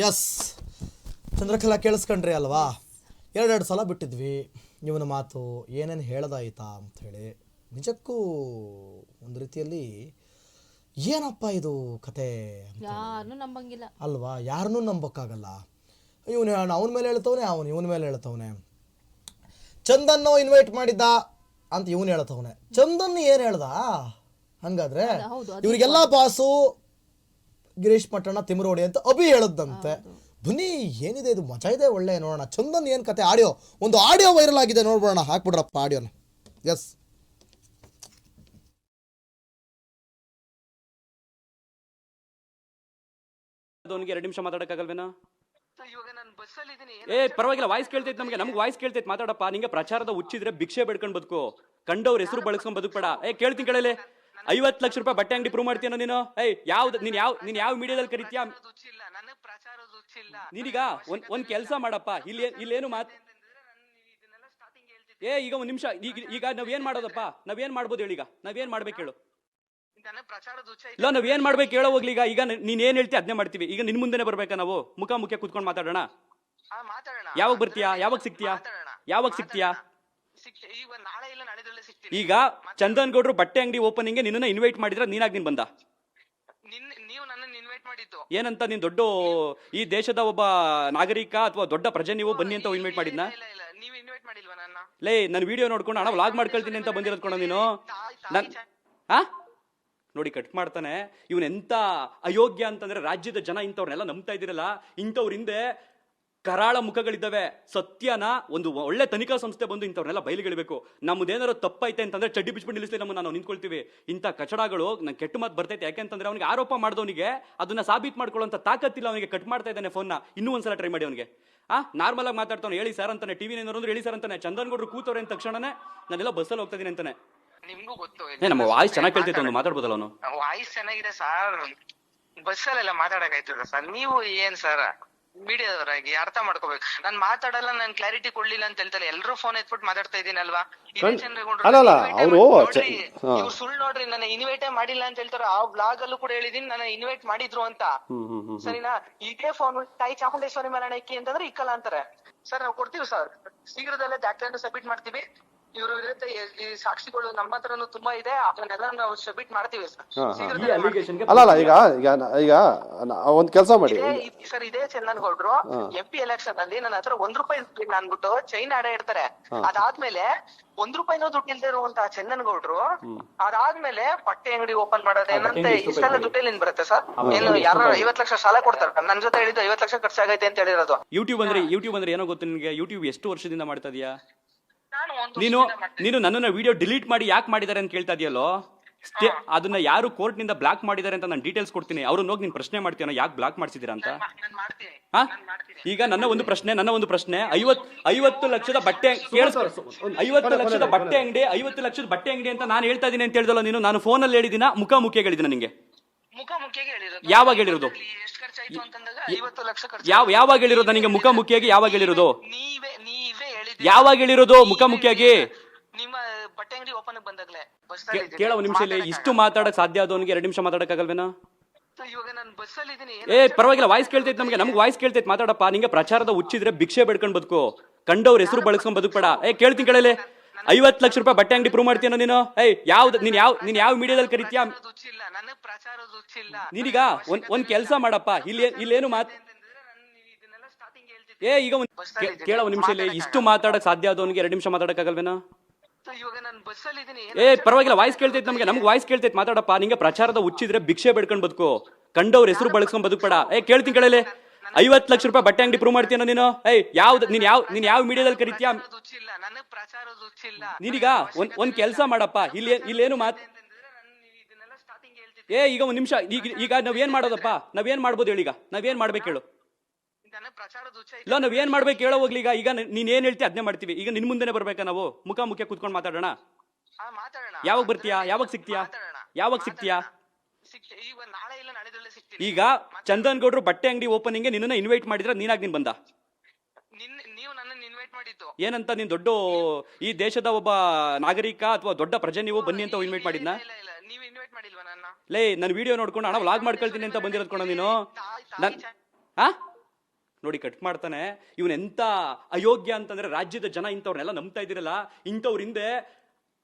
S Chandrakala ಕೇಳಿಸ್ಕೊಂಡ್ರಿ ಅಲ್ವಾ? ಎರಡೆರಡು ಸಲ ಬಿಟ್ಟಿದ್ವಿ. ಇವನ ಮಾತು ಏನೇನು ಹೇಳ್ದಾಯ್ತಾ ಅಂಥೇಳಿ ನಿಜಕ್ಕೂ ಒಂದು ರೀತಿಯಲ್ಲಿ ಏನಪ್ಪ ಇದು ಕತೆ ಯಾರನ್ನೂ ನಂಬಂಗಿಲ್ಲ. ಅಲ್ವಾ? ಯಾರನ್ನೂ ನಂಬೋಕ್ಕಾಗಲ್ಲ. ಇವನು ಅವನ ಮೇಲೆ ಹೇಳ್ತವನೆ ಅವನು ಇವನ ಮೇಲೆ ಹೇಳ್ತವನೆ. ಚಂದನ್ನು ಇನ್ವೈಟ್ ಮಾಡಿದ್ದ ಅಂತ ಇವನು ಹೇಳ್ತವನೆ. ಚಂದನ್ ಏನು ಹೇಳ್ದ? ಹಂಗಾದ್ರೆ ಹೌದು, ಅದು ಇವರಿಗೆಲ್ಲ ಬಾಸು ಗಿರೀಶ್ ಪಟ್ಟಣ ತಿಮರೋಡಿ ಅಂತ ಅಭಿ ಹೇಳದ್ದಂತೆ ಧ್ವನಿ ಏನಿದೆ? ಇದು ಮಜಾ ಇದೆ ಒಳ್ಳೆ ನೋಡೋಣ. ಚಂದನ್ ಏನು ಕತೆ? ಆಡಿಯೋ. ಒಂದು ಆಡಿಯೋ ವೈರಲ್ ಆಗಿದೆ ನೋಡ್ಬಿಡೋಣ. ಹಾಕ್ಬಿಡ್ರಪ್ಪ ಆಡಿಯೋನ. ಎಸ್ ಅವನಿಗೆ ಎರಡು ನಿಮಿಷ ಮಾತಾಡಕ್ಕಾಗಲ್ವೇನಾ? ಇವಾಗ ನಾನು ಬಸ್ಸಲ್ಲಿ ಇದೀನಿ. ಏ ಪರವಾಗಿಲ್ಲ ವಾಯ್ಸ್ ಕೇಳ್ತೈತೆ ನಮಗೆ. ನಮ್ಗೆ ವಾಯ್ಸ್ ಕೇಳ್ತೈತೆ. ಮಾತಾಡಪ್ಪ. ನಿಂಗೆ ಪ್ರಚಾರದ ಹುಚ್ಚಿದ್ರೆ ಭಿಕ್ಷೆ ಬೇಡ್ಕೊಂಡು ಬದುಕು. ಕಂಡವ್ರ ಹೆಸರು ಬಳಸ್ಕೊಂಡ್ ಬದುಕ್ಬೇಡ. ಏ ಕೇಳ್ತೀನಿ ಕೇಳಲೆ. ಐವತ್ತು ಲಕ್ಷ ರೂಪಾಯಿ ಬಟ್ಟೆ ಅಂಗಡಿ ಪ್ರೂವ್ ಮಾಡ್ತೀಯನೋ ನೀನು? ಏಯ್ ಯಾವ್ದು ನೀನ್ ಯಾವ ನೀನ್ ಯಾವ ಮೀಡಿಯಾದಲ್ಲಿ ಕರಿತೀಯಾ? ನನಗ್ ಒಂದ್ ಒಂದ್ ಕೆಲಸ ಮಾಡಪ್ಪ. ಇಲ್ಲಿ ಇಲ್ಲೇನು ಮಾತ್ ಇದನ್ನೆಲ್ಲ ಸ್ಟಾರ್ಟಿಂಗ್ ಹೇಳ್ತಿದ್ದೆ ಏ ಈಗ ಒಂದ್ ನಿಮಿಷ. ಈಗ ಈಗ ನಾವೇನ್ ಮಾಡೋದಪ್ಪ? ನಾವೇನ್ ಮಾಡ್ಬೋದು ಹೇಳೀಗ ನಾವೇನ್ ಮಾಡ್ಬೇಕು ಹೇಳು? ನನಗ್ ಇಲ್ಲ. ನಾವ್ ಏನ್ ಮಾಡ್ಬೇಕು ಹೇಳೋ ಹೋಗ್ಲಿ ಈಗ. ಈಗ ನೀನ್ ಏನ್ ಹೇಳ್ತಿ ಅದನ್ನೇ ಮಾಡ್ತೀವಿ. ಈಗ ನಿನ್ ಮುಂದೆನೆ ಬರ್ಬೇಕಾ ನಾವು? ಮುಖ ಮುಖ ಕುತ್ಕೊಂಡು ಮಾತಾಡೋಣ? ಮಾತಾಡೋಣ. ಯಾವಾಗ ಬರ್ತೀಯಾ? ಯಾವಾಗ ಸಿಗ್ತೀಯಾ? ಯಾವಾಗ ಸಿಗ್ತೀಯಾ? ಈಗ ನಾಳೆ ಇಲ್ಲ ನಾಳೆದ್ರಲ್ಲೇ ಸಿಗ್ತೀನಿ. ಈಗ ಚಂದನ್ ಗೌಡ್ರು ಬಟ್ಟೆ ಅಂಗಡಿ ಓಪನಿಂಗ್ ನಿನ್ನ ಇನ್ವೈಟ್ ಮಾಡಿದ್ರೆ ನೀನಾಗ್ ನೀನ್ ಬಂದ? ನಿನ್ ನೀವು ನನ್ನನ್ನು ಇನ್ವೈಟ್ ಮಾಡಿದ್ದು. ಏನಂತ ನೀನ್ ದೊಡ್ಡ ಈ ದೇಶದ ಒಬ್ಬ ನಾಗರಿಕ ಅಥವಾ ದೊಡ್ಡ ಪ್ರಜೆ ನೀವು ಬನ್ನಿ ಅಂತ ಇನ್ವೈಟ್ ಮಾಡಿದ್ನ? ಇಲ್ಲ ಇಲ್ಲ ನೀವು ಇನ್ವೈಟ್ ಮಾಡಿಲ್ವಾ ನನ್ನ? ಲೇ ನನ್ನ ವಿಡಿಯೋ ನೋಡ್ಕೊಂಡು ಹಣ ವ್ಲಾಗ್ ಮಾಡ್ಕೊಳ್ತೀನಿ ಅಂತ ಬಂದಿರೋದ್ ಕೊಡ ನೀನು. ತಾಯಿ ನನ್ ತಾಯಿ ಆ ನೋಡಿ ಕಟ್ ಮಾಡ್ತಾನೆ. ಇವನ್ ಎಂತ ಅಯೋಗ್ಯ ಅಂತಂದ್ರೆ ರಾಜ್ಯದ ಜನ ಇಂಥವ್ರನ್ನೆಲ್ಲ ನಂಬ್ತಾ ಇದ್ದೀರಲ್ಲ ಇಂಥವ್ರ ಹಿಂದೆ ಕರಾಳ ಮುಖಗಳಿದ್ದಾವೆ. ಸತ್ಯನ ಒಂದು ಒಳ್ಳೆ ತನಿಖಾ ಸಂಸ್ಥೆ ಬಂದು ಇಂಥವ್ರನ್ನೆಲ್ಲ ಬಯಲಿಗಿಳಬೇಕು. ನಮ್ಮದೇನಾರು ತಪ್ಪೈತೆ ಅಂತಂದ್ರೆ ಚಡ್ಡಿ ಬಿಚ್ಬಿಟ್ಟು ನಿಲ್ಲಿಸ್ಲಿ ನಮ್ಮ ನಾವು ನಿಂತ್ಕೊಳ್ತೀವಿ. ಇಂಥ ಕಚಡಗಳು ನಂಗೆ ಕೆಟ್ಟ ಮಾತು ಬರ್ತೈತೆ. ಯಾಕೆಂತಂದ್ರೆ ಅವನಿಗೆ ಆರೋಪ ಮಾಡಿದವನಿಗೆ ಅದನ್ನ ಸಾಬೀತ್ ಮಾಡ್ಕೊಳ್ಳೋಂಥ ತಾಕತ್ತಿಲ್ಲ ಅವನಿಗೆ ಕಟ್ ಮಾಡ್ತಾ ಇದ್ದಾನೆ ಫೋನ್ನ. ಇನ್ನೂ ಒಂದ್ಸಲ ಟ್ರೈ ಮಾಡಿ ಅವನಿಗೆ. ಆ? ನಾರ್ಮಲ್ ಆಗಿ ಮಾತಾಡ್ತಾನೆ ಹೇಳಿ ಸರ್ ಅಂತಾನೆ ಟಿವಿ ಏನಾದ್ರು ಹೇಳಿ ಸರ್ ಅಂತಾನೆ. ಚಂದನ್ ಗೌಡ್ರು ಕೂತವ್ರೆ ಅಂತ ತಕ್ಷಣನೇ ನಾನೆಲ್ಲ ಬಸ್ಸಲ್ಲಿ ಹೋಗ್ತಾ ಇದೀನಿ ಅಂತಾನೆ. ನಿಮ್ಗೂ ಗೊತ್ತು ನಮ್ಮ ವಾಯ್ಸ್ ಚೆನ್ನಾಗಿ ಕೇಳ್ತೈತೆ ಅವ್ನು ಮಾತಾಡ್ಬೋದಲ್ಲ ಅವನು? ವಾಯ್ಸ್ ಚೆನ್ನಾಗಿದೆ ಸರ್ ಬಸ್ಸಲ್ಲೆಲ್ಲ ಮಾತಾಡಕ್ ಸರ್ ನೀವು ಏನ್ ಸರ್ ಮೀಡಿಯಾದವರಾಗಿ ಅರ್ಥ ಮಾಡ್ಕೋಬೇಕು. ನಾನ್ ಮಾತಾಡಲ್ಲ ನಾನು ಕ್ಲಾರಿಟಿ ಕೊಡ್ಲಿಲ್ಲ ಅಂತ ಹೇಳ್ತಾರೆ. ಎಲ್ಲರೂ ಫೋನ್ ಎತ್ಬಿಟ್ಟು ಮಾತಾಡ್ತಾ ಇದೀನಲ್ವಾ ಅವ್ರು ಚ- ಹಾ. ಇವ್ರು ಸುಳ್ಳು ನೋಡ್ರಿ ನನ್ನ ಇನ್ವೈಟೇ ಮಾಡಿಲ್ಲ ಅಂತ ಹೇಳ್ತಾರೆ. ಆ ಬ್ಲಾಗ್ ಅಲ್ಲೂ ಕೂಡ ಹೇಳಿದೀನಿ ನನ್ನ ಇನ್ವೈಟ್ ಮಾಡಿದ್ರು ಅಂತ. ಹ್ಮ್ ಹ್ಮ್ ಹ್ಮ್ ಸರಿನಾ? ಇದೇ ಫೋನ್ ತಾಯಿ ಚಾಮುಂಡೇಶ್ವರಿ ಮರಣಕ್ಕೆ ಇಕ್ಕಿ ಅಂತಂದ್ರೆ ಇಕ್ಕಲ್ಲ ಅಂತಾರೆ. ಸರ್ ನಾವು ಕೊಡ್ತೀವಿ ಸರ್. ಶೀಘ್ರದಲ್ಲೇ ದಾಖಲೆಯನ್ನು ಸಬ್ಮಿಟ್ ಮಾಡ್ತೀವಿ. ಇವ್ರ ವಿರುದ್ಧ ಈ- ಈ ಸಾಕ್ಷಿಗಳು ನಮ್ಮ ಹತ್ರನು ತುಂಬಾ ಇದೆ ಅದನ್ನೆಲ್ಲ ನಾವು ಸಬ್ಮಿಟ್ ಮಾಡ್ತೀವಿ ಸರ್. ಶೀಘ್ರದಲ್ಲೇ ಮಾಡ್ತೀವಿ. ಅಲ್ಲ ಅಲ್ಲ ಈಗ ಈಗ ನ- ಈಗ ಒಂದ್ ಕೆಲಸ ಮಾಡಿ. ಇದೇ ಇದ್- ಸರ್ ಇದೇ ಚಂದನ್ಗೌಡ್ರು ಎಂ ಪಿ ಎಲೆಕ್ಷನ್ ಅಲ್ಲಿ ನನ್ನ ಹತ್ರ ಒಂದ್ ರೂಪಾಯಿ ದುಡ್ಡಿಲ್ಲ ಅನ್ಬಿಟ್ಟು ಚೈನ್ ಆಡ ಇಡ್ತಾರೆ. ಅದಾದ್ಮೇಲೆ ಒಂದ್ ರೂಪಾಯಿನೂ ದುಡ್ಡು ಇಲ್ದೇ ಚಂದನ್ ಗೌಡ್ರು ಅದಾದ್ಮೇಲೆ ಬಟ್ಟೆ ಅಂಗಡಿ ಓಪನ್ ಮಾಡೋದೇನಂತೆ ಇಷ್ಟೆಲ್ಲ ದುಡ್ಡಲ್ಲಿ ಬರುತ್ತೆ ಸರ್. ಏನು ಯಾರು ಐವತ್ ಲಕ್ಷ ಸಾಲ ಕೊಡ್ತಾರೆ. ನನ್ ಜೊತೆ ಹೇಳಿದ್ದು ಐವತ್ ಲಕ್ಷ ಖರ್ಚಾಗೈತೆ ಅಂತ ಹೇಳಿರೋದು. ಯೂಟ್ಯೂಬ್ ಅಂದ್ರೆ ಯೂಟ್ಯೂಬ್ ಅಂದ್ರೆ ಏನೋ ಗೊತ್ತು ನಿಮಗೆ ಯೂಟ್ಯೂಬ್ ಎಷ್ಟು ವರ್ಷದಿಂದ ಮಾಡ್ತಾ ಇದೀಯಾ? ನಾನು ನೀನು ನೀನು ನನ್ನನ್ನ ವಿಡಿಯೋ ಡಿಲೀಟ್ ಮಾಡಿ ಯಾಕೆ ಮಾಡಿದ್ದಾರೆ ಅಂತ ಕೇಳ್ತಾ ಇದೆಯಲ್ಲೋ? ಅದನ್ನ ಯಾರು ಕೋರ್ಟ್ನಿಂದ ಬ್ಲಾಕ್ ಮಾಡಿದ್ದಾರೆ ಅಂತ ನಾನು ಡೀಟೇಲ್ಸ್ ಕೊಡ್ತೀನಿ. ಅವ್ರನ್ನ ಹೋಗಿ ನೀನು ಪ್ರಶ್ನೆ ಮಾಡ್ತೀನ ಯಾಕೆ ಬ್ಲಾಕ್ ಮಾಡ್ಸಿದ್ದೀರಾ ಅಂತ? ಹಾ? ಈಗ ನನ್ನ ಒಂದು ಪ್ರಶ್ನೆ ನನ್ನ ಒಂದು ಪ್ರಶ್ನೆ. ಐವತ್ ಐವತ್ತು ಲಕ್ಷದ ಬಟ್ಟೆ ಐವತ್ತು ಲಕ್ಷದ ಬಟ್ಟೆ ಅಂಗಡಿ ಐವತ್ತು ಲಕ್ಷದ ಬಟ್ಟೆ ಅಂಗಡಿ ಅಂತ ನಾನು ಹೇಳ್ತಾ ಇದೀನಿ ಅಂತ ಹೇಳಿದಲ್ಲ ನೀನು? ನಾನು ಫೋನಲ್ಲಿ ಹೇಳಿದಿನ ಮುಖ ಮುಖ್ಯ ಹೇಳಿದಿನ ನಿಂಗೆ? ಮುಖಾಮುಖಿಯಾಗಿ ಹೇಳಿರೋದು. ಯಾವಾಗ ಹೇಳಿರೋದು? ಯಾವ ಯಾವಾಗ ಹೇಳಿರೋದು ನನಗೆ ಮುಖ ಮುಖಿಯಾಗಿ ಯಾವಾಗ ಹೇಳಿರೋದು? ನೀವೇ ಯಾವಾಗ ಹೇಳಿರೋದು? ಮುಖ ಮುಖಿಯಾಗಿ ನಿಮ್ಮ ಬಟ್ಟೆ ಅಂಗಡಿ ಓಪನ್ ಬಂದಾಗ್ಲೇ. ಬಸ್ ಕೇಳ ಒಂದು ನಿಮಿಷ ಇಲ್ಲಿ ಇಷ್ಟು ಮಾತಾಡಕ್ ಸಾಧ್ಯ ಆದವನಿಗೆ ಎರಡು ನಿಮಿಷ ಮಾತಾಡಕ್ಕಾಗಲ್ವೇನೋ? ಇವಾಗ ನಾನು ಬಸ್ ಅಲ್ಲಿ ಇದೀನಿ ಏ ಪರವಾಗಿಲ್ಲ. ವಾಯ್ಸ್ ಕೇಳ್ತೈತೆ ನಮಗೆ. ನಮ್ಗೆ ವಾಯ್ಸ್ ಕೇಳ್ತೈತೆ. ಮಾತಾಡಪ್ಪ. ನಿಂಗೆ ಪ್ರಚಾರದ ಹುಚ್ಚಿದ್ರೆ ಭಿಕ್ಷೆ ಬೇಡ್ಕೊಂಡು ಬದುಕು. ಕಂಡವ್ರ ಹೆಸರು ಬಳಸ್ಕೊಂಡ್ ಬದುಕ್ಬೇಡ. ಏ ಕೇಳ್ತೀನಿ ಕೇಳಲೆ. ಐವತ್ತು ಲಕ್ಷ ರೂಪಾಯಿ ಬಟ್ಟೆ ಅಂಗಡಿ ಪ್ರೂವ್ ಮಾಡ್ತೀನೋ ನೀನು? ಏಯ್ ಯಾವ್ದು ನೀನ್ ಯಾವ ನೀನ್ ಯಾವ ಮೀಡಿಯಾದಲ್ಲಿ ಕರಿತೀಯ? ನನಗೆ ಪ್ರಚಾರದ ಹುಚ್ಚಿಲ್ಲ. ನೀನೀಗ ಒಂದ್ ಒಂದ್ ಕೆಲಸ ಮಾಡಪ್ಪ. ಇಲ್ಲಿ ಇಲ್ಲೇನು ಮಾತ್ ಏ ಈಗ ಒಂದು ಕೇಳ ಒಂದ್ ನಿಮಿಷ ಇಲ್ಲಿ. ಇಷ್ಟು ಮಾತಾಡಕ್ ಸಾಧ್ಯ ಆದವನಿಗೆ ಎರಡು ನಿಮಿಷ ಮಾತಾಡಕ್ಕಾಗಲ್ವೇನೋ? ಇವಾಗ ನಾನು ಏ ಪರವಾಗಿಲ್ಲ. ವಾಯ್ಸ್ ಕೇಳ್ತೈತೆ ನಮ್ಗೆ. ನಮ್ಗೆ ವಾಯ್ಸ್ ಕೇಳ್ತೈತೆ. ಮಾತಾಡಪ್ಪ. ನಿಂಗೆ ಪ್ರಚಾರದ ಹುಚ್ಚಿದ್ರೆ ಭಿಕ್ಷೆ ಬೇಡ್ಕೊಂಡು ಬದುಕು. ಕಂಡವ್ರ ಹೆಸರು ಬಳಸ್ಕೊಂಡ್ ಬದುಕ್ಬೇಡ. ಏ ಕೇಳ್ತೀನಿ ಕೇಳಲೆ. ಐವತ್ತು ಲಕ್ಷ ರೂಪಾಯಿ ಬಟ್ಟೆ ಅಂಗಡಿ ಪ್ರೂವ್ ಮಾಡ್ತೀಯನೋ ನೀನು? ಏಯ್ ಯಾವ್ದು ನೀನ್ ಯಾವ ನೀನ್ ಯಾವ ಮೀಡಿಯಾದಲ್ಲಿ ಕರಿತೀಯ? ನನಗ್ ಒಂದ್ ಒಂದ್ ಕೆಲಸ ಮಾಡಪ್ಪ. ಇಲ್ಲಿ ಇಲ್ಲೇನು ಮಾತ್ ಇದನ್ನೆಲ್ಲ ಸ್ಟಾರ್ಟಿಂಗ್ ಹೇಳ್ತಿದ್ದೆ ಏ ಈಗ ಒಂದ್ ನಿಮಿಷ. ಈಗ ಈಗ ನಾವೇನ್ ಮಾಡೋದಪ್ಪ? ನಾವೇನ್ ಮಾಡ್ಬೋದು ಹೇಳೀಗ? ನಾವೇನ್ ಮಾಡ್ಬೇಕು ಹೇಳು? ಇಲ್ಲ ನಾವ್ ಏನ್ ಮಾಡ್ಬೇಕು ಹೇಳೋ ಹೋಗ್ಲಿ. ಈಗ ಈಗ ನೀನ್ ಏನ್ ಹೇಳ್ತಿ ಅದ್ನೇ ಮಾಡ್ತೀವಿ. ಈಗ ನಿನ್ ಮುಂದೆನೆ ಬರ್ಬೇಕಾ ನಾವು? ಮುಖ ಮುಖ ಕುತ್ಕೊಂಡು ಮಾತಾಡೋಣ. ಯಾವಾಗ ಬರ್ತೀಯಾ? ಯಾವಾಗ ಸಿಗ್ತೀಯಾ. ಯಾವಾಗ ಸಿಗ್ತೀಯಾ? ಈಗ ಚಂದನ್ ಗೌಡ್ರು ಬಟ್ಟೆ ಅಂಗಡಿ ಓಪನಿಂಗ್ ನಿನ್ನ ಇನ್ವೈಟ್ ಮಾಡಿದ್ರೆ ನೀನಾಗ್ ನೀನ್ ಬಂದ? ನಿನ್ ಏನಂತ ನೀನ್ ದೊಡ್ಡ ಈ ದೇಶದ ಒಬ್ಬ ನಾಗರಿಕ ಅಥವಾ ದೊಡ್ಡ ಪ್ರಜೆ ನೀವು ಬನ್ನಿ ಅಂತ ಇನ್ವೈಟ್ ಮಾಡಿದ್ನ? ಲೇ ನನ್ನ ವಿಡಿಯೋ ನೋಡ್ಕೊಂಡು ಹಣ ವ್ಲಾಗ್ ಮಾಡ್ಕೊಳ್ತೀನಿ ಅಂತ ಬಂದಿರೋದ್ ನೀನು? ನನ್ ಹಾ ನೋಡಿ ಕಟ್ ಮಾಡ್ತಾನೆ, ಇವನ್ ಎಂತ ಅಯೋಗ್ಯ ಅಂತಂದ್ರೆ ರಾಜ್ಯದ ಜನ ಇಂಥವ್ರನ್ನೆಲ್ಲ ನಂಬ್ತಾ ಇದ್ದೀರಲ್ಲ, ಇಂಥವ್ರ ಹಿಂದೆ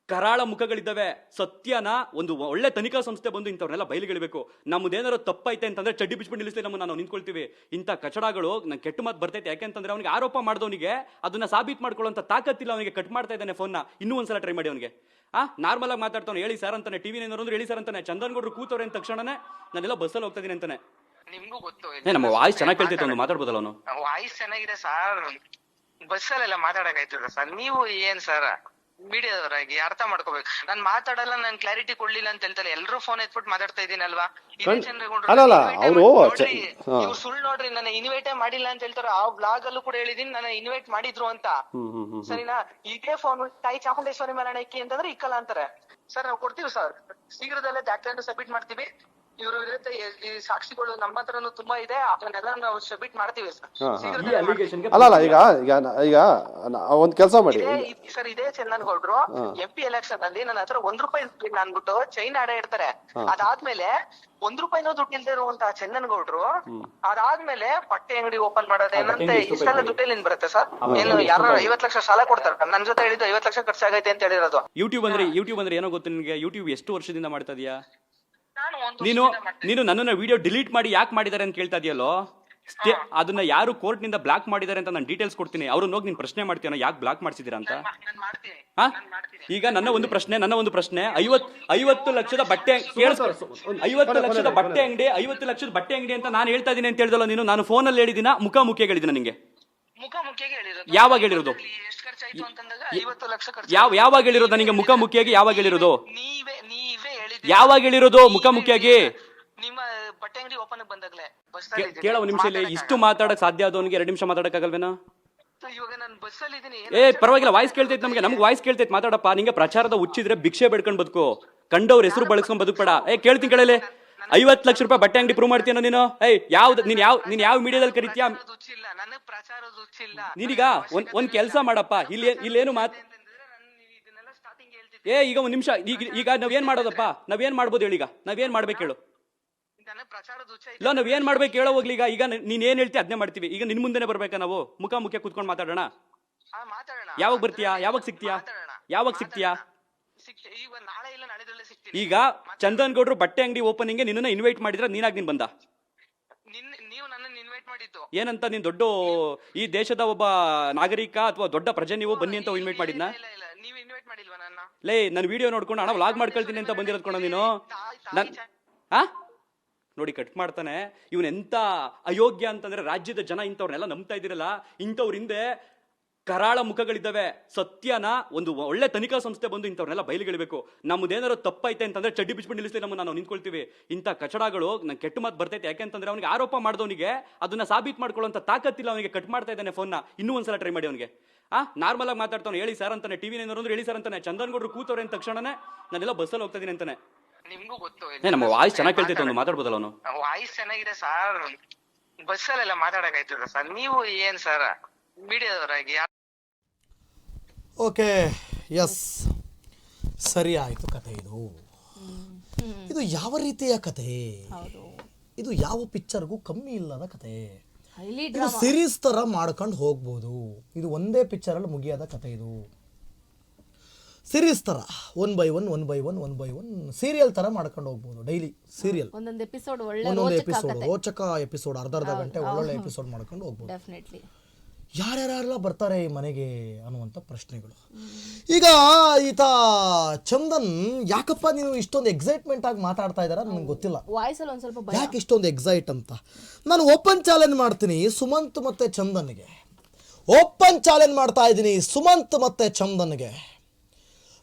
ಕರಾಳ ಮುಖಗಳಿದ್ದಾವೆ. ಸತ್ಯನ ಒಂದು ಒಳ್ಳೆ ತನಿಖಾ ಸಂಸ್ಥೆ ಬಂದು ಇಂಥವ್ರನ್ನೆಲ್ಲ ಬಯಲಿಗಿಳಬೇಕು. ನಮ್ದೇನಾರು ತಪ್ಪೈತೆ ಅಂತಂದ್ರೆ ಚಡ್ಡಿ ಬಿಚ್ಬಿಟ್ಟು ನಿಲ್ಲಿಸಿ ನಮ್ಮ ನಾವು ನಿಂತ್ಕೊಳ್ತೀವಿ. ಇಂಥ ಕಚಡಗಳು, ನಂಗೆ ಕೆಟ್ಟ ಮಾತು ಬರ್ತೈತೆ. ಯಾಕೆಂತಂದ್ರೆ ಅವನಿಗೆ ಆರೋಪ ಮಾಡಿದವನಿಗೆ, ಅದನ್ನ ಸಾಬೀತ್ ಮಾಡ್ಕೊಳ್ಳೋಂಥ ತಾಕತ್ತಿಲ್ಲ ಅವನಿಗೆ. ಕಟ್ ಮಾಡ್ತಾ ಇದ್ದಾನೆ ಫೋನ್ನ ಇನ್ನೂ ಒಂದ್ಸಲ ಟ್ರೈ ಮಾಡಿ ಅವನಿಗೆ. ಆ, ನಾರ್ಮಲ್ ಆಗಿ ಮಾತಾಡ್ತಾನೆ ಹೇಳಿ ಸರ್ ಅಂತಾನೆ ಟಿವಿ ಅಂದ್ರೆ ಹೇಳಿ ಸರ್ ಅಂತಾನೆ. ಚಂದನ್ಗೌಡರು ಕೂತವ್ರೆ ಅಂತ ತಕ್ಷಣನೇ ನಾನೆಲ್ಲ ಬಸ್ಸಲ್ಲಿ ಹೋಗ್ತಾ ಇದೀನಿ ಅಂತಾನೆ. ನಿಮ್ಗೂ ಗೊತ್ತು ಏ ನಮ್ಮ ವಾಯ್ಸ್ ಚೆನ್ನಾಗಿ ಕೇಳ್ತಿತ್ತು ಒಂದು ಮಾತಾಡ್ಬೋದಲ್ಲ ಅವನು? ವಾಯ್ಸ್ ಚೆನ್ನಾಗಿದೆ ಸರ್. ಬಸ್ಸಲ್ಲೆಲ್ಲ ಮಾತಾಡಕ್ಕಾಯ್ತದ ಸರ್? ನೀವು ಏನ್ ಸರ್? ಮೀಡಿಯಾದವರಾಗಿ ಅರ್ಥ ಮಾಡ್ಕೋಬೇಕು. ನಾನ್ ಮಾತಾಡಲ್ಲ ನಾನ್ ಕ್ಲಾರಿಟಿ ಕೊಡ್ಲಿಲ್ಲ ಅಂತ ಹೇಳ್ತಾರೆ. ಎಲ್ರು ಫೋನ್ ಎತ್ಬಿಟ್ಟು ಮಾತಾಡ್ತಾ ಇದೀನಲ್ವಾ ಇದೇ ಕಣ್- ಅಲ್ಲ, ಅವ್ರು ಹಾ. ಇವ್ರು ಸುಳ್ಳು ನೋಡ್ರಿ ನನ್ನ ಇನ್ವೈಟೇ ಮಾಡಿಲ್ಲ ಅಂತ ಹೇಳ್ತಾರೆ. ಆ ಬ್ಲಾಗ್ ಅಲ್ಲೂ ಕೂಡ ಹೇಳಿದೀನಿ ನನ್ನ ಇನ್ವೈಟ್ ಮಾಡಿದ್ರು ಅಂತ. ಹ್ಮ್ ಹ್ಮ್ ಹ್ಮ್ ಸರಿನಾ? ಇದೇ ಫೋನ್ ತಾಯಿ ಚಾಮುಂಡೇಶ್ವರಿ ಮರಣಕ್ಕೆ ಅಂತಂದ್ರೆ ಇಕ್ಕಲ್ಲ ಅಂತಾರೆ. ಸರ್ ನಾವು ಕೊಡ್ತೀವಿ ಸರ್. ಶೀಘ್ರದಲ್ಲೇ ದಾಖಲೆಯನ್ನು ಸಬ್ಮಿಟ್ ಮಾಡ್ತೀವಿ. ಇವ್ರ ವಿರುದ್ಧ ಈ- ಸಾಕ್ಷಿಗಳು ನಮ್ಮ ಹತ್ರನು ತುಂಬಾ ಇದೆ ಅದನ್ನೆಲ್ಲ ನಾವು ಸಬ್ಮಿಟ್ ಮಾಡ್ತೀವಿ ಸರ್. ಶೀಘ್ರದಲ್ಲೇ ಮಾಡ್ತೀವಿ. ಅಲ್ಲ ಅಲ್ಲ ಈಗ ಈಗ ನ- ಈಗ ನ- ಒಂದ್ ಕೆಲಸ ಮಾಡಿ. ಇದೇ ಇದ್- ಸರ್ ಇದೇ ಚಂದನ್ ಗೌಡ್ರು. ಎಂ ಪಿ ಎಲೆಕ್ಷನ್ ಅಲ್ಲಿ ನನ್ನ ಹತ್ರ ಒಂದ್ ರೂಪಾಯಿ ದುಡ್ಡಿಲ್ಲ ಅನ್ಬಿಟ್ಟು ಚೈನ್ ಆಡ ಇಡ್ತಾರೆ. ಅದಾದ್ಮೇಲೆ ಒಂದ್ ರೂಪಾಯಿನೂ ದುಡ್ಡು ಇಲ್ದೇ ಇರುವಂತ ಚಂದನ್ ಗೌಡ್ರು ಅದಾದ್ಮೇಲೆ ಬಟ್ಟೆ ಅಂಗಡಿ ಓಪನ್ ಮಾಡೋದೇನಂತೆ ಇಷ್ಟೆಲ್ಲ ದುಡ್ಡು ಏನ್ ಬರುತ್ತೆ ಸರ್? ಏನು ಯಾರು ಐವತ್ ಲಕ್ಷ ಸಾಲ ಕೊಡ್ತಾರೆ? ನನ್ ಜೊತೆ ಹೇಳಿದ್ದು ಐವತ್ ಲಕ್ಷ ಖರ್ಚಾಗೈತೆ ಅಂತ ಹೇಳಿರೋದು. ಯೂಟ್ಯೂಬ್ ಅಂದ್ರೆ ಯೂಟ್ಯೂಬ್ ಅಂದ್ರೆ ಏನೋ ಗೊತ್ತು ನಿಮಗೆ ಯೂಟ್ಯೂಬ್ ಎಷ್ಟು ವರ್ಷದಿಂದ ಮಾಡ್ತಾ ಇದೀಯಾ? ನಾನು ನೀನು ನೀನು ನನ್ನನ್ನ ವಿಡಿಯೋ ಡಿಲೀಟ್ ಮಾಡಿ ಯಾಕೆ ಮಾಡಿದ್ದಾರೆ ಅಂತ ಕೇಳ್ತಾ ಇದೆಯಲ್ಲೋ? ಅದನ್ನ ಯಾರು ಕೋರ್ಟ್ನಿಂದ ಬ್ಲಾಕ್ ಮಾಡಿದ್ದಾರೆ ಅಂತ ನಾನು ಡೀಟೇಲ್ಸ್ ಕೊಡ್ತೀನಿ. ಅವ್ರನ್ನ ಹೋಗಿ ನೀನು ಪ್ರಶ್ನೆ ಮಾಡ್ತೀಯ ಯಾಕೆ ಬ್ಲಾಕ್ ಮಾಡಿಸಿದ್ದೀರಾ ಅಂತ? ನಾನ್ ಮಾಡ್ತೀನಿ. ಹಾ? ಮಾಡ್ತೀನಿ. ಈಗ ನನ್ನ ಒಂದು ಪ್ರಶ್ನೆ ನನ್ನ ಒಂದು ಪ್ರಶ್ನೆ. ಐವತ್ ಐವತ್ತು ಲಕ್ಷದ ಬಟ್ಟೆ ಐವತ್ತು ಲಕ್ಷದ ಬಟ್ಟೆ ಅಂಗಡಿ ಐವತ್ತು ಲಕ್ಷದ ಬಟ್ಟೆ ಅಂಗಡಿ ಅಂತ ನಾನು ಹೇಳ್ತಾ ಇದೀನಿ ಅಂತ ಹೇಳ್ದಲ್ಲ ನೀನು? ನಾನು ಫೋನಲ್ಲಿ ಹೇಳಿದಿನ ಮುಖಾಮುಖಿಯಾಗಿ ಹೇಳಿದಿನ ನಿಂಗೆ? ಮುಖ ಯಾವಾಗ ಹೇಳಿರೋದು? ಯಾವ ಯಾವಾಗ ಹೇಳಿರೋದು ನನಗೆ ಮುಖಾಮುಖಿಯಾಗಿ ಯಾವಾಗ ಹೇಳಿರೋದು? ನೀವೇ ಯಾವಾಗ ಹೇಳಿರೋದು ಮುಖಾಮುಖಿಯಾಗಿ? ನಿಮ್ಮ ಬಟ್ಟೆ ಅಂಗಡಿ ಓಪನ್ ಬಂದಾಗ್ಲೇ ಬಸ್ ಕೇಳ ಒಂದ್ ನಿಮಿಷ ಇಲ್ಲಿ ಇಷ್ಟು ಮಾತಾಡಕ್ ಸಾಧ್ಯ ಆದವನಿಗೆ ಎರಡು ನಿಮಿಷ ಮಾತಾಡಕ್ಕಾಗಲ್ವೇನೋ? ಇವಾಗ ನಾನು ಬಸ್ ಅಲ್ಲಿ ಇದೀನಿ ಏ ಪರವಾಗಿಲ್ಲ ವಾಯ್ಸ್ ಕೇಳ್ತೈತೆ ನಮ್ಗೆ ನಮ್ಗೆ ವಾಯ್ಸ್ ಕೇಳ್ತೈತೆ ಮಾತಾಡಪ್ಪ. ನಿಂಗೆ ಪ್ರಚಾರದ ಹುಚ್ಚಿದ್ರೆ ಭಿಕ್ಷೆ ಬೇಡ್ಕೊಂಡ್ ಬದುಕು. ಕಂಡವ್ರ ಹೆಸರು ಬಳಸ್ಕೊಂಡ್ ಬದುಕ್ಬೇಡ. ಏ ಕೇಳ್ತೀನಿ ಕೇಳಲೆ ಐವತ್ ಲಕ್ಷ ರೂಪಾಯಿ ಬಟ್ಟೆ ಅಂಗಡಿ ಪ್ರೂವ್ ಮಾಡ್ತೀನೋ ನೀನು? ಏಯ್ ಯಾವ್ದು ನೀನ್ ಯಾವ ನೀನ್ ಯಾವ ಮೀಡಿಯಾದಲ್ಲಿ ಕರಿತೀಯಾ? ಪ್ರಚಾರದ ಪ್ರಚಾರದ ಹುಚ್ಚಿಲ್ಲ. ನೀನೀಗ ಒಂದ್ ಒಂದ್ ಕೆಲಸ ಮಾಡಪ್ಪ. ಇಲ್ಲಿ ಇಲ್ಲೇನು ಮಾತ್ ಅಂತಂದ್ರೆ ನಾನು ಇದನ್ನೆಲ್ಲ ಸ್ಟಾರ್ಟಿಂಗ್ ಹೇಳ್ತಿದ್ದೆ ಏ ಈಗ ಒಂದ್ ನಿಮಿಷ ಈಗ ಈಗ ನಾವೇನ್ ಮಾಡೋದಪ್ಪ ನಾವೇನ್ ಮಾಡ್ಬೋದು ಹೇಳಿ ಈಗ ನಾವೇನ್ ಮಾಡ್ಬೇಕು ಹೇಳು ಇಲ್ಲ ನಾವ್ ಏನ್ ಮಾಡ್ಬೇಕು ಹೇಳೋ ಹೋಗ್ಲಿ ಈಗ ಈಗ ನೀನ್ ಏನ್ ಹೇಳ್ತಿ ಅದ್ನೇ ಮಾಡ್ತೀವಿ ಈಗ ನಿನ್ ಮುಂದೆನೆ ಬರ್ಬೇಕಾ ನಾವು ಮುಖಾಮುಖಿ ಕುತ್ಕೊಂಡು ಮಾತಾಡೋಣ ಯಾವಾಗ ಬರ್ತೀಯಾ ಯಾವಾಗ ಸಿಗ್ತೀಯಾ. ಯಾವಾಗ ಸಿಗ್ತೀಯಾ ಈಗ ಚಂದನ್ ಗೌಡ್ರು ಬಟ್ಟೆ ಅಂಗಡಿ ಓಪನಿಂಗ್ ನಿನ್ನ ಇನ್ವೈಟ್ ಮಾಡಿದ್ರೆ ನೀನಾಗ್ ನೀನ್ ಬಂದ ಏನಂತ ನೀನ್ ದೊಡ್ಡ ಈ ದೇಶದ ಒಬ್ಬ ನಾಗರಿಕ ಅಥವಾ ದೊಡ್ಡ ಪ್ರಜೆ ನೀವು ಬನ್ನಿ ಅಂತ ಇನ್ವೈಟ್ ಮಾಡಿದ್ನ ಇಲ್ಲ ಇಲ್ಲ ನೀವು ಇನ್ವೈಟ್ ಮಾಡಿಲ್ವಾ ನನ್ನ? ಲೇ ನಾನು ವಿಡಿಯೋ ನೋಡ್ಕೊಂಡು ಹಣ ವ್ಲಾಗ್ ಮಾಡ್ಕೊಳ್ತೀನಿ ಅಂತ ಬಂದಿರೋದ್ ಕೊಡ ನೀನು. ನನ್ ಆ? ನೋಡಿ ಕಟ್ ಮಾಡ್ತಾನೆ. ಇವನ್ ಎಂತ ಅಯೋಗ್ಯ ಅಂತಂದ್ರೆ ರಾಜ್ಯದ ಜನ ಇಂಥವ್ರನ್ನೆಲ್ಲ ನಂಬ್ತಾ ಇದ್ದೀರಲ್ಲ ಇಂಥವ್ರ ಹಿಂದೆ ಕರಾಳ ಮುಖಗಳಿದ್ದಾವೆ. ಸತ್ಯನ ಒಂದು ಒಳ್ಳೆ ತನಿಖಾ ಸಂಸ್ಥೆ ಬಂದು ಇಂಥವ್ರನ್ನೆಲ್ಲ ಬಯಲಿಗಿಳಬೇಕು. ನಮ್ದೇನಾದ್ರು ತಪ್ಪೈತೆ ಅಂತಂದ್ರೆ ಚಡ್ಡಿ ಬಿಚ್ಬಿಟ್ಟು ನಿಲ್ಲಿಸಿ ನಮ್ಮನ್ನು ನಾವು ನಿಂತ್ಕೊಳ್ತೀವಿ. ಇಂಥ ಕಚಡಗಳು ನಂಗೆ ಕೆಟ್ಟ ಮಾತು ಬರ್ತೈತೆ. ಯಾಕೆಂತಂದ್ರೆ ಅವನಿಗೆ ಆರೋಪ ಮಾಡಿದವನಿಗೆ ಅದನ್ನ ಸಾಬೀತ್ ಮಾಡ್ಕೊಳ್ಳೋಂಥ ತಾಕತ್ತಿಲ್ಲ ಅವನಿಗೆ ಕಟ್ ಮಾಡ್ತಾ ಇದ್ದಾನೆ ಫೋನ್ನ ಇನ್ನೂ ಒಂದ್ಸಲ ಟ್ರೈ ಮಾಡಿ ಅವನಿಗೆ. ಆ? ನಾರ್ಮಲ್ ಆಗಿ ಮಾತಾಡ್ತಾನೆ ಹೇಳಿ ಸರ್ ಅಂತಾನೆ ಟಿವಿ ಏನಾದ್ರು ಹೇಳಿ ಸರ್ ಅಂತಾನೆ ಚಂದನ್ ಗೌಡ್ರು ಕೂತವ್ರೆ ಅಂತ ತಕ್ಷಣನೇ ನಾನೆಲ್ಲ ಬಸ್ಸಲ್ಲಿ ಹೋಗ್ತಾ ಇದೀನಿ ಅಂತಾನೆ. ನಿಮ್ಗೂ ಗೊತ್ತು ನಮ್ಮ ವಾಯ್ಸ್ ಚೆನ್ನಾಗಿ ಕೇಳ್ತೈತೆ ಅವ್ನು ಮಾತಾಡ್ಬೋದಲ್ಲ ಅವನು? ವಾಯ್ಸ್ ಚೆನ್ನಾಗಿದೆ ಸರ್ ಬಸ್ಸಲ್ಲೆಲ್ಲ ಮಾತಾಡಕ್ ಸರ್ ನೀವು ಏನ್ ಸರ್ ಮೀಡಿಯಾದವರಾಗಿ ಓಕೆ ಎಸ್. ಸರಿ ಆಯಿತು ಕತೆ ಇದು. ಇದು ಯಾವ ರೀತಿಯ ಕತೆ ಹೌದು. ಇದು ಯಾವ ಪಿಕ್ಚರ್ಗೂ ಕಮ್ಮಿ ಇಲ್ಲದ ಕತೆ ಇದು ಸಿರೀಸ್ ಥರ ಮಾಡ್ಕೊಂಡು ಹೋಗ್ಬೋದು. ಇದು ಒಂದೇ ಪಿಕ್ಚರಲ್ಲಿ ಮುಗಿಯೋದ ಕತೆ ಇದು. ಸಿರೀಸ್ ಥರ one by one one by one one by one serial ಥರ ಮಾಡ್ಕೊಂಡು ಹೋಗ್ಬೋದು ಡೈಲಿ ಸೀರಿಯಲ್ ಒಂದೊಂದು ಎಪಿಸೋಡ್ ಒಳ್ಳೆ ಒಂದೊಂದು ರೋಚಕ ಎಪಿಸೋಡ್ ಕತೆ ರೋಚಕ ಎಪಿಸೋಡ್ ಅರ್ಧ ಅರ್ಧ ಗಂಟೆ ಒಳ್ಳೊಳ್ಳೆ ಎಪಿಸೋಡ್ ಮಾಡ್ಕೊಂಡು ಹೋಗ್ಬೋದು. ಡೆಫಿನೆಟ್ಲಿ ಯಾರ್ಯಾರೆಲ್ಲ ಬರ್ತಾರೆ ಈ ಮನೆಗೆ ಅನ್ನುವಂಥ ಪ್ರಶ್ನೆಗಳು. ಈಗ ಈತ ಚಂದನ್ ಯಾಕಪ್ಪ ನೀವು ಇಷ್ಟೊಂದು ಎಕ್ಸೈಟ್ಮೆಂಟ್ ಆಗಿ ಮಾತಾಡ್ತಾ ಇದ್ದಾರ ನನಗೆ ಗೊತ್ತಿಲ್ಲ. ವಾಯ್ಸ್ ಅಲ್ಲಿ ಒಂದ್ ಸ್ವಲ್ಪ ಭಯ. ಯಾಕೆ ಇಷ್ಟೊಂದು ಎಕ್ಸೈಟ್ ಅಂತ? ನಾನು ಓಪನ್ ಚಾಲೆಂಜ್ ಮಾಡ್ತೀನಿ ಸುಮಂತ್ ಮತ್ತೆ ಚಂದನ್ಗೆ. ಓಪನ್ ಚಾಲೆಂಜ್ ಮಾಡ್ತಾ ಇದ್ದೀನಿ ಸುಮಂತ್ ಮತ್ತೆ ಚಂದನ್ಗೆ.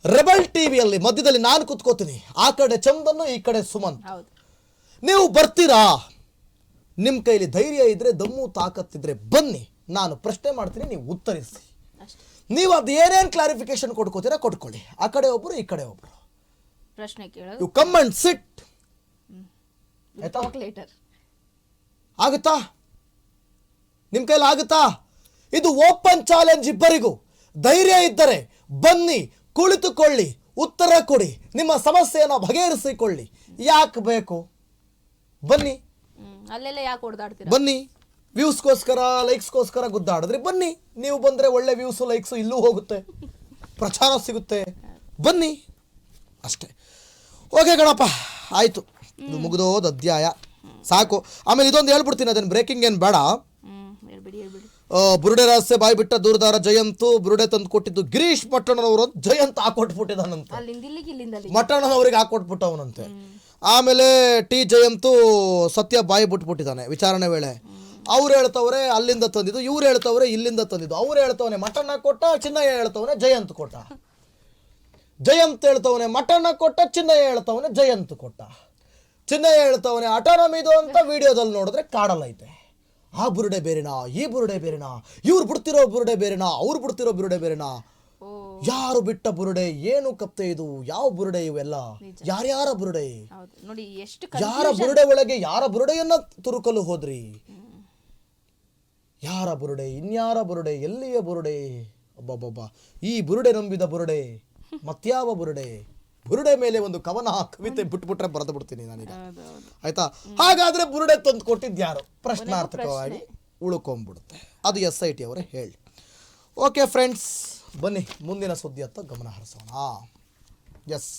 ರೆಬಲ್ ಟಿವಿಯಲ್ಲಿ ಮಧ್ಯದಲ್ಲಿ ನಾನು ಕುತ್ಕೋತೀನಿ. ಆ ಕಡೆ ಚಂದನ್ ಈ ಕಡೆ ಸುಮಂತ್. ಹೌದು. ನೀವು ಬರ್ತೀರಾ? ನಿಮ್ಮ ಕೈಲಿ ಧೈರ್ಯ ಇದ್ರೆ ದಮ್ಮು ತಾಕತ್ತಿದ್ರೆ ಬನ್ನಿ. ನಾನು ಪ್ರಶ್ನೆ ಮಾಡ್ತೀನಿ ನೀವು ಉತ್ತರಿಸಿ. ನೀವು ಅದು ಏನೇನು ಕ್ಲಾರಿಫಿಕೇಶನ್ ಕೊಡ್ಕೋತೀರಾ ಕೊಟ್ಕೊಳ್ಳಿ. ಆ ಕಡೆ ಒಬ್ಬರು ಈ ಕಡೆ ಒಬ್ಬರು ಪ್ರಶ್ನೆ ಯು ಕಮ್ ಅಂಡ್ ಸಿಟ್ ಆಯ್ತಾ? ಲೇಟರ್ ಆಗುತ್ತಾ? ನಿಮ್ಮ ಕೈಲಿ ಆಗುತ್ತಾ? ಇದು ಓಪನ್ ಚಾಲೆಂಜ್ ಇಬ್ಬರಿಗೂ. ಧೈರ್ಯ ಇದ್ದರೆ ಬನ್ನಿ ಕುಳಿತುಕೊಳ್ಳಿ ಉತ್ತರ ಕೊಡಿ. ನಿಮ್ಮ ಸಮಸ್ಯೆಯನ್ನು ಬಗೆಹರಿಸಿಕೊಳ್ಳಿ. ಯಾಕೆ ಬೇಕು? ಬನ್ನಿ. ಅಲ್ಲೆಲ್ಲ ಯಾಕೆ ಹೊಡೆದಾಡ್ತೀರಾ ಬನ್ನಿ. ವ್ಯೂಸ್ಗೋಸ್ಕರ ಲೈಕ್ಸ್ಗೋಸ್ಕರ ಗುದ್ದಾಡಿದ್ರೆ. ಬನ್ನಿ ನೀವು ಬಂದರೆ ಒಳ್ಳೆ ವ್ಯೂಸು ಲೈಕ್ಸು ಇಲ್ಲೂ ಹೋಗುತ್ತೆ. ಪ್ರಚಾರ ಸಿಗುತ್ತೆ. ಬನ್ನಿ. ಅಷ್ಟೇ. ಓಕೆ ಗಣಪ್ಪ ಆಯಿತು. ಇದು ಮುಗಿದೋದು ಅಧ್ಯಾಯ. ಸಾಕು. ಆಮೇಲೆ ಇದೊಂದು ಹೇಳ್ಬಿಡ್ತೀನಿ ಅದನ್ನು ಬ್ರೇಕಿಂಗ್ ಏನು ಬೇಡ. ಬುರುಡೆ ರಹಸ್ಯ ಬಾಯಿ ಬಿಟ್ಟ ದೂರದಾರ ಜಯಂತು ಬುರುಡೆ ತಂದು ಕೊಟ್ಟಿದ್ದು ಗಿರೀಶ್ ಮಟ್ಟಣ್ಣನವರು ಜಯಂತ್ ಅಲ್ಲಿಗೆ. ಮಟ್ಟಣ್ಣನವರಿಗೆ ಹಾಕೊಟ್ಬಿಟ್ಟವನಂತೆ. ಆಮೇಲೆ ಟಿ ಜಯಂತು ಸತ್ಯ ಬಾಯಿ ಬಿಟ್ಬಿಟ್ಟಿದ್ದಾನೆ ವಿಚಾರಣೆ ವೇಳೆ. ಅವ್ರು ಹೇಳ್ತವ್ರೆ ಅಲ್ಲಿಂದ ತಂದಿದ್ದು ಇವ್ರು ಹೇಳ್ತವ್ರೆ ಇಲ್ಲಿಂದ ತಂದಿದ್ದು. ಅವ್ರು ಹೇಳ್ತವನೆ ಮಟನ್ನ ಕೊಟ್ಟ ಚಿನ್ನಯ್ಯ ಹೇಳ್ತವನೆ ಜಯಂತ್ ಕೊಟ್ಟ. ಜಯಂತ್ ಹೇಳ್ತವನೆ ಮಟನ್ನ ಕೊಟ್ಟ ಚಿನ್ನಯ್ಯ ಹೇಳ್ತವನೆ ಜಯಂತ್ ಕೊಟ್ಟ. ಚಿನ್ನಯ್ಯ ಹೇಳ್ತವನೆ ಅಟಾನಮಿದು ಅಂತ ವಿಡಿಯೋದಲ್ಲಿ ನೋಡಿದ್ರೆ ಕಾಡಲೈತೆ ಆ ಬುರುಡೆ ಬೇರೆನಾ ಈ ಬುರುಡೆ ಬೇರೆನಾ ಇವ್ರು ಬಿಡ್ತಿರೋ ಬುರುಡೆ ಬೇರೆನಾ ಅವ್ರು ಬಿಡ್ತಿರೋ ಬುರುಡೆ ಬೇರೆನಾ? ಯಾರು ಬಿಟ್ಟ ಬುರುಡೆ ಏನು ಕಪ್ತೆ ಇದು ಯಾವ ಬುರುಡೆ ಇವೆಲ್ಲ? ಯಾರ್ಯಾರ ಬುರುಡೆ? ಯಾರ ಬುರುಡೆ ಒಳಗೆ ಯಾರ ಬುರುಡೆಯನ್ನ ತುರುಕಲು ಹೋದ್ರಿ? ಯಾರ ಬುರುಡೆ ಇನ್ಯಾರ ಬುರುಡೆ ಎಲ್ಲಿಯ ಬುರುಡೆ? ಒಬ್ಬೊಬ್ಬೊಬ್ಬ ಈ ಬುರುಡೆ ನಂಬಿದ ಬುರುಡೆ ಮತ್ಯಾವ ಬುರುಡೆ? ಬುರುಡೆ ಮೇಲೆ ಒಂದು ಕವನ ಕವಿತೆ ಬಿಟ್ಬಿಟ್ರೆ ಬರೆದು ಬಿಡ್ತೀನಿ ನಾನೀಗ. ಆಯ್ತಾ? ಹಾಗಾದ್ರೆ ಬುರುಡೆ ತಂದು ಕೊಟ್ಟಿದ್ಯಾರು ಪ್ರಶ್ನಾರ್ಥಕವಾಗಿ ಉಳ್ಕೊಂಡ್ಬಿಡುತ್ತೆ. ಅದು ಎಸ್ ಐ ಟಿ ಅವರೇ ಹೇಳಿ. ಓಕೆ ಫ್ರೆಂಡ್ಸ್ ಬನ್ನಿ ಮುಂದಿನ ಸುದ್ದಿ ಹತ್ತ ಗಮನ ಹರಿಸೋಣ. ಎಸ್.